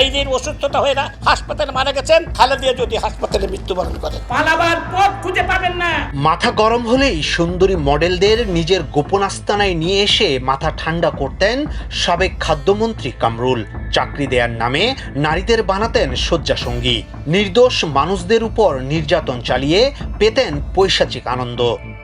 সাইদের অসুস্থতা হয়ে না হাসপাতালে মারা গেছেন খালেদিয়া যদি হাসপাতালে মৃত্যুবরণ করে পালাবার পথ খুঁজে পাবেন না। মাথা গরম হলেই সুন্দরী মডেলদের নিজের গোপন আস্তানায় নিয়ে এসে মাথা ঠান্ডা করতেন সাবেক খাদ্যমন্ত্রী কামরুল। চাকরি দেওয়ার নামে নারীদের বানাতেন শয্যাসঙ্গী। নির্দোষ মানুষদের উপর নির্যাতন চালিয়ে পেতেন পৈশাচিক আনন্দ।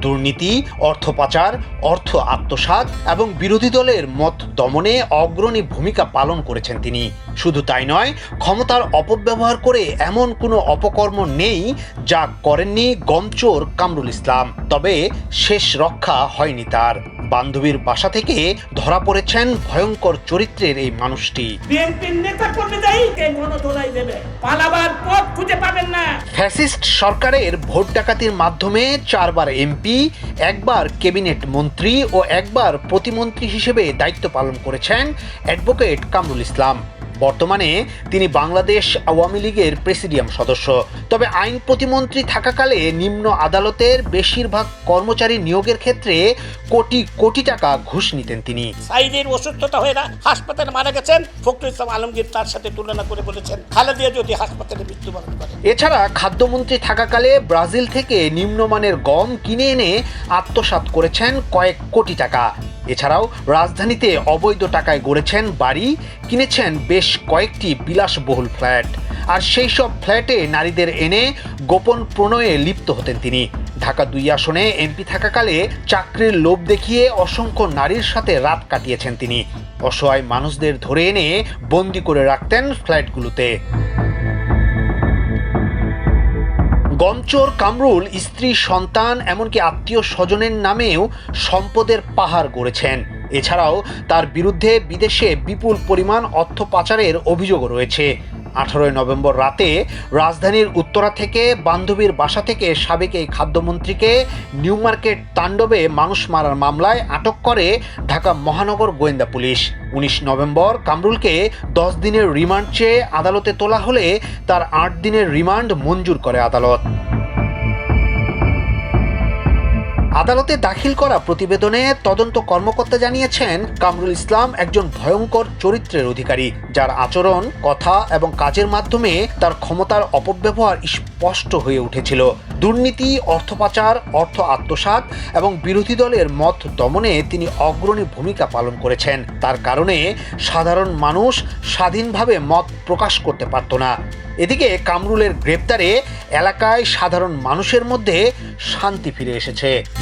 দুর্নীতি, অর্থ পাচার, অর্থ আত্মসাত এবং বিরোধী দলের মত দমনে অগ্রণী ভূমিকা পালন করেছেন তিনি। শুধু তাই নয়, ক্ষমতার অপব্যবহার করে এমন কোনো অপকর্ম নেই যা করেননি গমচোর কামরুল ইসলাম। তবে শেষ রক্ষা হয়নি তার। বান্ধবীর বাসা থেকে ধরা পড়েছেন ভয়ঙ্কর চরিত্রের এই মানুষটি। ফ্যাসিস্ট সরকারের ভোট ডাকাতির মাধ্যমে চারবার এমপি একবার ক্যাবিনেট মন্ত্রী ও একবার প্রতিমন্ত্রী হিসেবে দায়িত্ব পালন করেছেন অ্যাডভোকেট কামরুল ইসলাম। বর্তমানে তিনি বাংলাদেশ আওয়ামী লীগের প্রেসিডিয়াম সদস্য। তবে আইন প্রতিমন্ত্রী থাকাকালে নিম্ন আদালতের বেশিরভাগ কর্মচারী নিয়োগের ক্ষেত্রে কোটি কোটি টাকা ঘুষ নিতেন তিনি। সাইদের অসুস্থতা হয়ে না হাসপাতালে মারা গেছেন। ফখরুল ইসলাম আলমগীর তার সাথে তুলনা করে বলেছেন খালেদিয়া যদি হাসপাতালে মৃত্যুবরণ করে। এছাড়া খাদ্যমন্ত্রী থাকাকালে ব্রাজিল থেকে নিম্নমানের গম কিনে এনে আত্মসাৎ করেছেন কয়েক কোটি টাকা। এছাড়াও রাজধানীতে অবৈধ টাকায় গড়েছেন বাড়ি, কিনেছেন বেশ কয়েকটি বিলাসবহুল ফ্ল্যাট। আর সেই সব ফ্ল্যাটে নারীদের এনে গোপন প্রণয়ে লিপ্ত হতেন তিনি। ঢাকা দুই আসনে এমপি থাকাকালে চাকরির লোভ দেখিয়ে অসংখ্য নারীর সাথে রাত কাটিয়েছেন তিনি। অসহায় মানুষদের ধরে এনে বন্দি করে রাখতেন ফ্ল্যাটগুলোতে। গমচোর কামরুল স্ত্রী, সন্তান, এমনকি আত্মীয় স্বজনের নামেও সম্পদের পাহাড় গড়েছেন। এছাড়াও তার বিরুদ্ধে বিদেশে বিপুল পরিমাণ অর্থ পাচারের অভিযোগও রয়েছে। আঠারোই নভেম্বর রাতে রাজধানীর উত্তরা থেকে বান্ধবীর বাসা থেকে সাবেক এই খাদ্যমন্ত্রীকে নিউ মার্কেট তাণ্ডবে মানুষ মারার মামলায় আটক করে ঢাকা মহানগর গোয়েন্দা পুলিশ। উনিশ নভেম্বর কামরুলকে দশ দিনের রিমান্ড চেয়ে আদালতে তোলা হলে তার আট দিনের রিমান্ড মঞ্জুর করে আদালত। আদালতে দাখিল করা প্রতিবেদনে তদন্ত কর্মকর্তা জানিয়েছেন, কামরুল ইসলাম একজন ভয়ঙ্কর চরিত্রের অধিকারী, যার আচরণ, কথা এবং কাজের মাধ্যমে তার ক্ষমতার অপব্যবহার স্পষ্ট হয়ে উঠেছিল। দুর্নীতি, অর্থ পাচার, অর্থ আত্মসাৎ এবং বিরোধী দলের মত দমনে তিনি অগ্রণী ভূমিকা পালন করেছেন। তার কারণে সাধারণ মানুষ স্বাধীনভাবে মত প্রকাশ করতে পারত না। এদিকে কামরুলের গ্রেপ্তারে এলাকায় সাধারণ মানুষের মধ্যে শান্তি ফিরে এসেছে।